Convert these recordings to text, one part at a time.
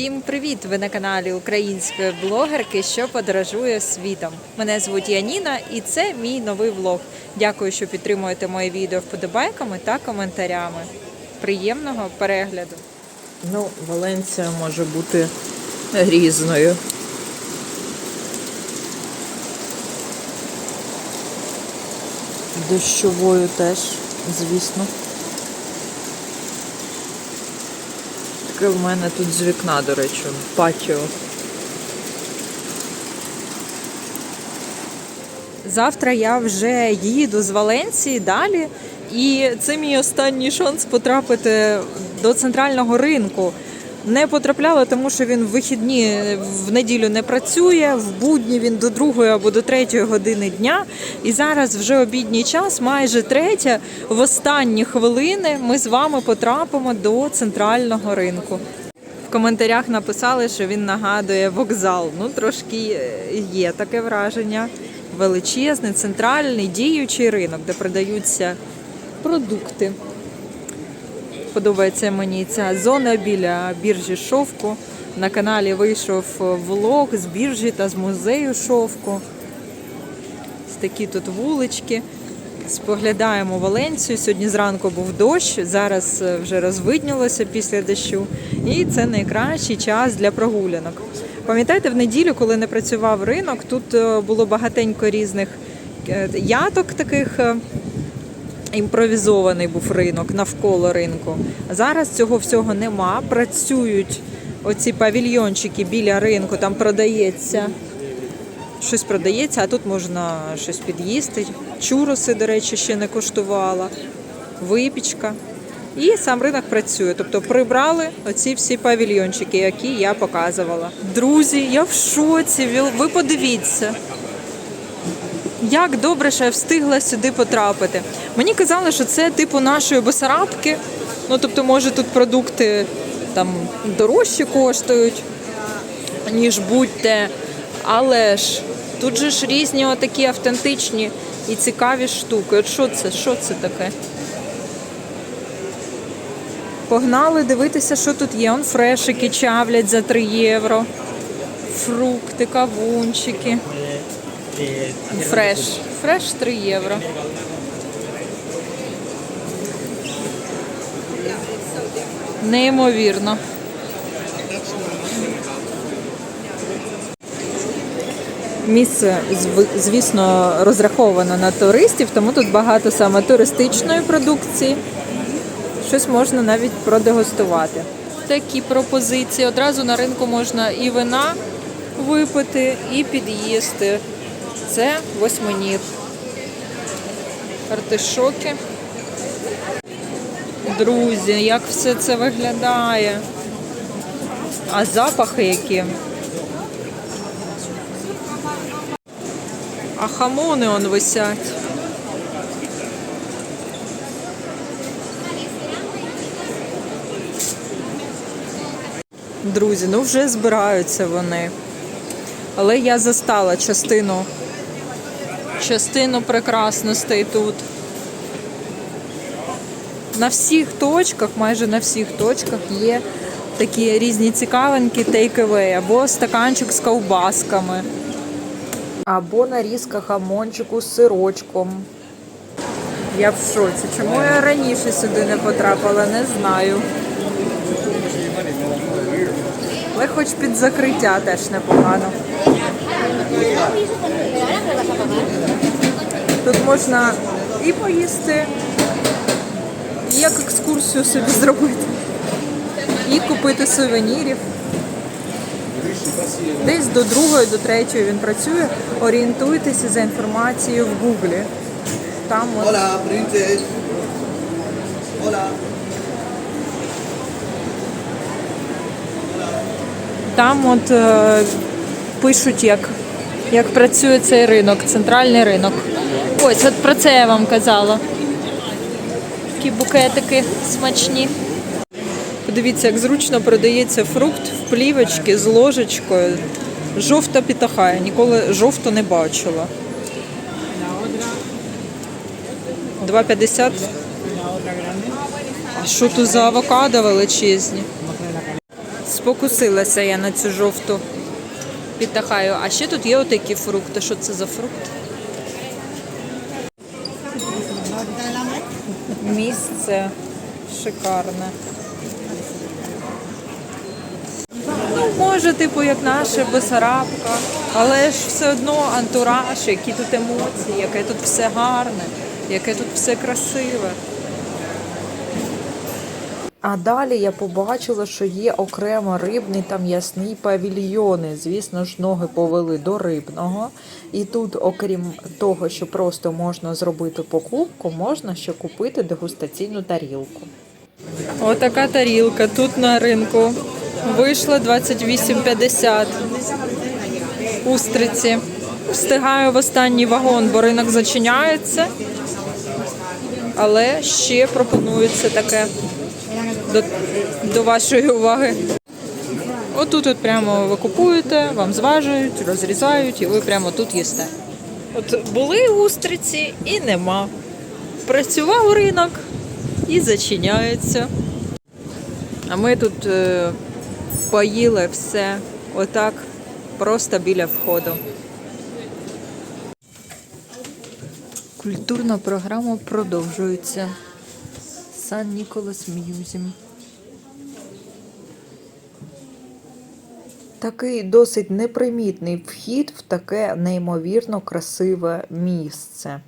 Всім привіт! Ви на каналі української блогерки, що подорожує світом. Мене звуть Яніна, і це мій новий влог. Дякую, що підтримуєте моє відео вподобайками та коментарями. Приємного перегляду! Ну, Валенція може бути різною. Дощовою теж, звісно. Таке в мене тут з вікна, до речі, патіо. Завтра я вже їду з Валенції далі, і це мій останній шанс потрапити до центрального ринку. Не потрапляла, тому що він в вихідні в неділю не працює, в будні він до другої або до третьої години дня. І зараз вже обідній час, майже третя. В останні хвилини ми з вами потрапимо до центрального ринку. В коментарях написали, що він нагадує вокзал. Ну, трошки є таке враження. Величезний, центральний, діючий ринок, де продаються продукти. Подобається мені ця зона біля біржі шовку. На каналі вийшов влог з біржі та з музею шовку. Такі тут вулички. Споглядаємо Валенцію. Сьогодні зранку був дощ, зараз е, вже розвиднілося після дощу. І це найкращий час для прогулянок. Пам'ятаєте, в неділю, коли не працював ринок, тут е, було багатенько різних е, яток таких. Імпровізований був ринок навколо ринку. Зараз цього всього нема. Працюють оці павільйончики біля ринку, там продається щось продається, а тут можна щось під'їсти. Чуроси, до речі, ще не коштувала, випічка. І сам ринок працює. Тобто прибрали оці всі павільйончики, які я показувала. Друзі, я в шоці. Ви подивіться. Як добре, що я встигла сюди потрапити. Мені казали, що це типу нашої Бесарабки. Ну, тобто, може, тут продукти там дорожчі коштують, ніж будь-де. Але ж тут же ж різні отакі автентичні і цікаві штуки. От що це? Що це таке? Погнали дивитися, що тут є. Он фрешики чавлять за 3 євро. Фрукти, кавунчики. Фреш. Фреш 3 євро. Неймовірно. Місце, звісно, розраховано на туристів, тому тут багато саме туристичної продукції. Щось можна навіть продегустувати. Такі пропозиції. Одразу на ринку можна і вина випити, і під'їсти. Це восьминір. Артишоки. Друзі, як все це виглядає. А запахи які. А хамони он висять. Друзі, ну вже збираються вони. Але я застала частину, частину прекрасностей тут. На всіх точках, майже на всіх точках є такі різні цікавинки take-away, або стаканчик з ковбасками, або нарізка хамончику з сирочком. Я в шоці. Чому я раніше сюди не потрапила, не знаю. Але хоч під закриття теж непогано. Тут можна і поїсти, і як екскурсію собі зробити, і купити сувенірів. Десь до другої, до третьої він працює. Орієнтуйтеся за інформацією в Гуглі. Там от Hola. Hola. Там от е, пишуть, як, як працює цей ринок, центральний ринок. Ось, от про це я вам казала. Такі букетики смачні. Подивіться, як зручно продається фрукт в плівочці з ложечкою. Жовта пітаха. Ніколи жовту не бачила. 2,50. А що тут за авокадо величезні? Спокусилася я на цю жовту підтахаю. А ще тут є отакі фрукти. Що це за фрукт? Місце шикарне. Ну, може, типу, як наша Бесарабка, але ж все одно антураж, які тут емоції, яке тут все гарне, яке тут все красиве. А далі я побачила, що є окремо рибний та м'ясний павільйони. Звісно ж, ноги повели до рибного. І тут, окрім того, що просто можна зробити покупку, можна ще купити дегустаційну тарілку. Отака тарілка тут на ринку. Вийшла 28,50. Устриці. Встигаю в останній вагон, бо ринок зачиняється. Але ще пропонується таке до, до вашої уваги. Отут от прямо ви купуєте, вам зважують, розрізають, і ви прямо тут їсте. От були устриці і нема. Працював ринок і зачиняється. А ми тут е, поїли все отак, просто біля входу. Культурна програма продовжується. Сан Ніколас М'юзім. Такий досить непримітний вхід в таке неймовірно красиве місце.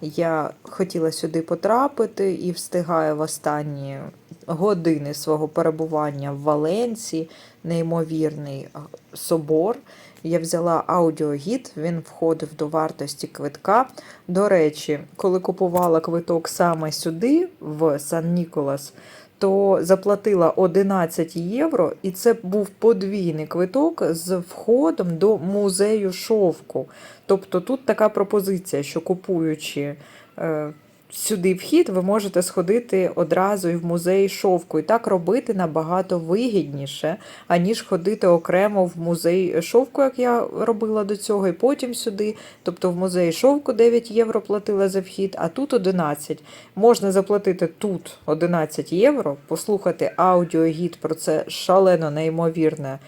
Я хотіла сюди потрапити і встигаю в останні години свого перебування в Валенції. Неймовірний собор. Я взяла аудіогід, він входив до вартості квитка. До речі, коли купувала квиток саме сюди, в Сан Ніколас, то заплатила 11 євро, і це був подвійний квиток з входом до музею шовку. Тобто тут така пропозиція, що купуючи е, сюди вхід, ви можете сходити одразу і в музей шовку. І так робити набагато вигідніше, аніж ходити окремо в музей шовку, як я робила до цього, і потім сюди. Тобто в музей шовку 9 євро платила за вхід, а тут 11. Можна заплатити тут 11 євро, послухати аудіогід про це шалено неймовірне.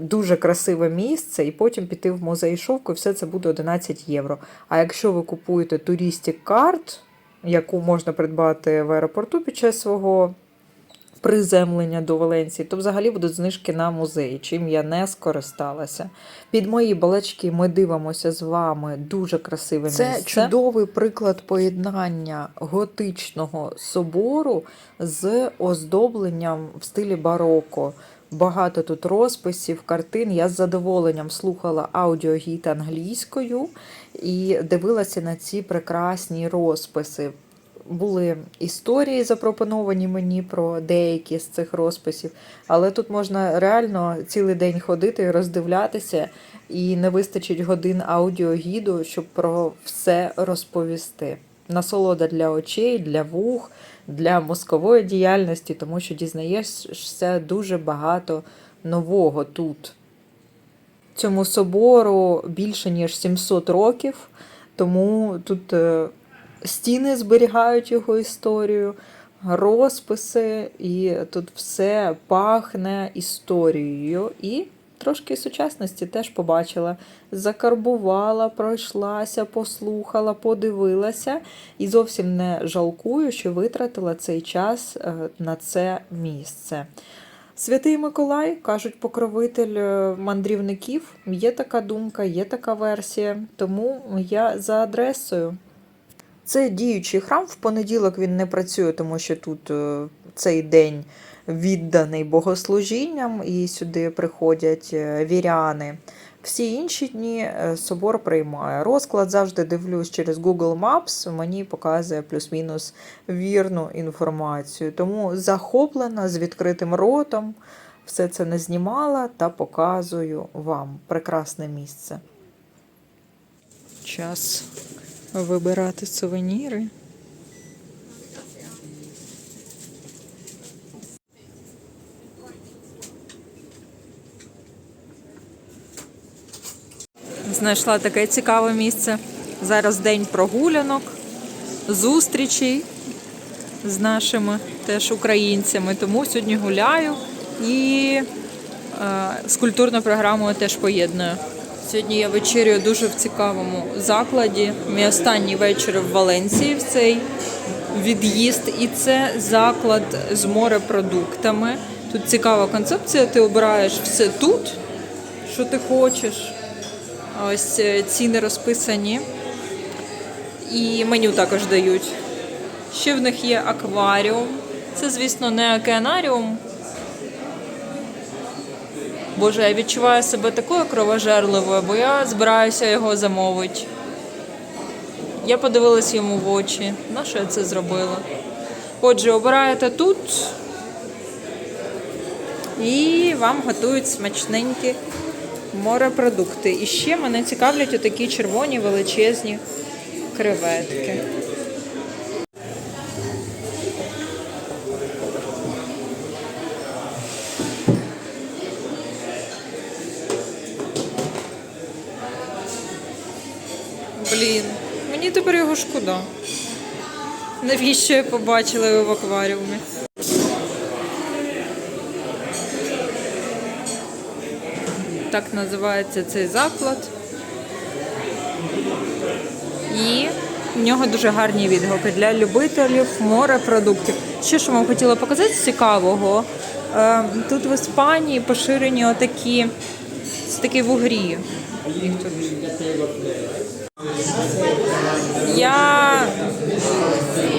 Дуже красиве місце, і потім піти в музей шовку, і все це буде 11 євро. А якщо ви купуєте туристік карт, яку можна придбати в аеропорту під час свого приземлення до Валенції, то взагалі будуть знижки на музеї, чим я не скористалася. Під мої балачки ми дивимося з вами дуже красиве Це місце. чудовий приклад поєднання готичного собору з оздобленням в стилі бароко. Багато тут розписів, картин. Я з задоволенням слухала аудіогід англійською і дивилася на ці прекрасні розписи. Були історії запропоновані мені про деякі з цих розписів, але тут можна реально цілий день ходити і роздивлятися, і не вистачить годин аудіогіду, щоб про все розповісти. Насолода для очей, для вух, для мозкової діяльності, тому що дізнаєшся дуже багато нового тут. Цьому собору більше ніж 700 років, тому тут е, стіни зберігають його історію, розписи, і тут все пахне історією. І трошки сучасності теж побачила. Закарбувала, пройшлася, послухала, подивилася і зовсім не жалкую, що витратила цей час е, на це місце. Святий Миколай, кажуть, покровитель е, мандрівників. Є така думка, є така версія, тому я за адресою. Це діючий храм. В понеділок він не працює, тому що тут е, цей день відданий богослужінням, і сюди приходять е, віряни. Всі інші дні е, собор приймає. Розклад завжди дивлюсь через Google Maps, мені показує плюс-мінус вірну інформацію. Тому захоплена з відкритим ротом, все це не знімала та показую вам. Прекрасне місце. Час вибирати сувеніри. Знайшла таке цікаве місце. Зараз день прогулянок, зустрічей з нашими теж українцями. Тому сьогодні гуляю і е, з культурною програмою теж поєдную. Сьогодні я вечерюю дуже в цікавому закладі. Мій останній вечір в Валенції в цей від'їзд, і це заклад з морепродуктами. Тут цікава концепція. Ти обираєш все тут, що ти хочеш. Ось е, ціни розписані. І меню також дають. Ще в них є акваріум. Це, звісно, не океанаріум. Боже, я відчуваю себе такою кровожерливою, бо я збираюся його замовити. Я подивилась йому в очі. На що я це зробила? Отже, обираєте тут і вам готують смачненькі морепродукти. І ще мене цікавлять отакі червоні величезні креветки. Блін, мені тепер його шкода. Навіщо я побачила його в акваріумі? Так називається цей заклад. І в нього дуже гарні відгуки для любителів морепродуктів. Що що вам хотіла показати цікавого. Е, Тут в Іспанії поширені отакі, це вугрі. Їх тут. Я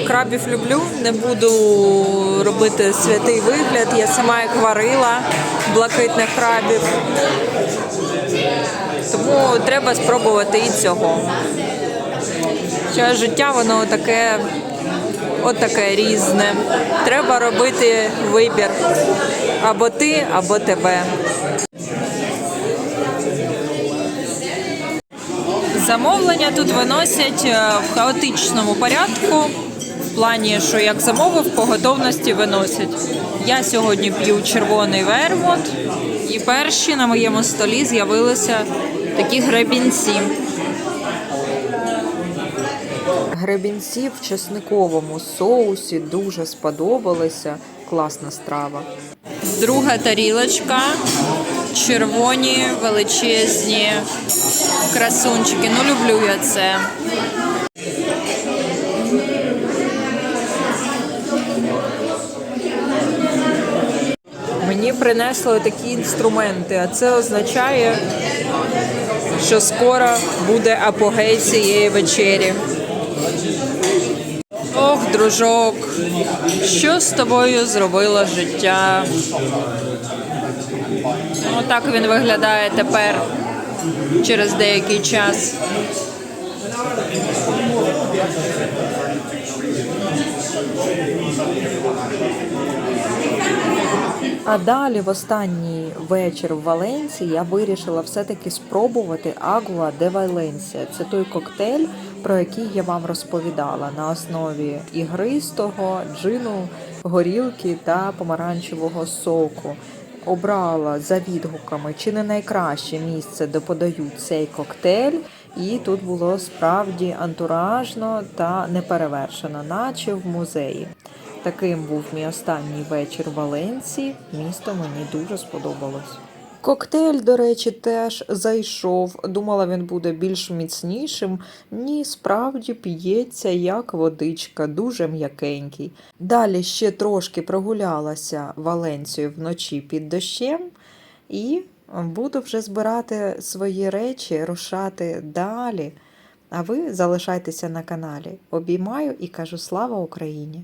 крабів люблю, не буду робити святий вигляд. Я сама їх варила, блакитних крабів. Тому треба спробувати і цього. Хоча життя воно таке, от таке різне. Треба робити вибір. Або ти, або тебе. Замовлення тут виносять е, в хаотичному порядку, в плані, що як замовив, по готовності виносять. Я сьогодні п'ю червоний вермут, і перші на моєму столі з'явилися такі гребінці. Гребінці в чесниковому соусі дуже сподобалися. Класна страва. Друга тарілочка, червоні величезні красунчики. Ну, люблю я це. Мені принесли такі інструменти, а це означає, що скоро буде апогей цієї вечері. Ох, дружок, що з тобою зробило життя? Отак він виглядає тепер через деякий час. А далі, в останній вечір в Валенції, я вирішила все-таки спробувати Агуа де Валенсія. Це той коктейль, про який я вам розповідала на основі ігристого, джину, горілки та помаранчевого соку. Обрала за відгуками чи не найкраще місце, де подають цей коктейль. І тут було справді антуражно та неперевершено, наче в музеї. Таким був мій останній вечір в Валенції. Місто мені дуже сподобалось. Коктейль, до речі, теж зайшов. Думала, він буде більш міцнішим. Ні, справді п'ється як водичка, дуже м'якенький. Далі ще трошки прогулялася Валенцію вночі під дощем і буду вже збирати свої речі, рушати далі. А ви залишайтеся на каналі. Обіймаю і кажу слава Україні!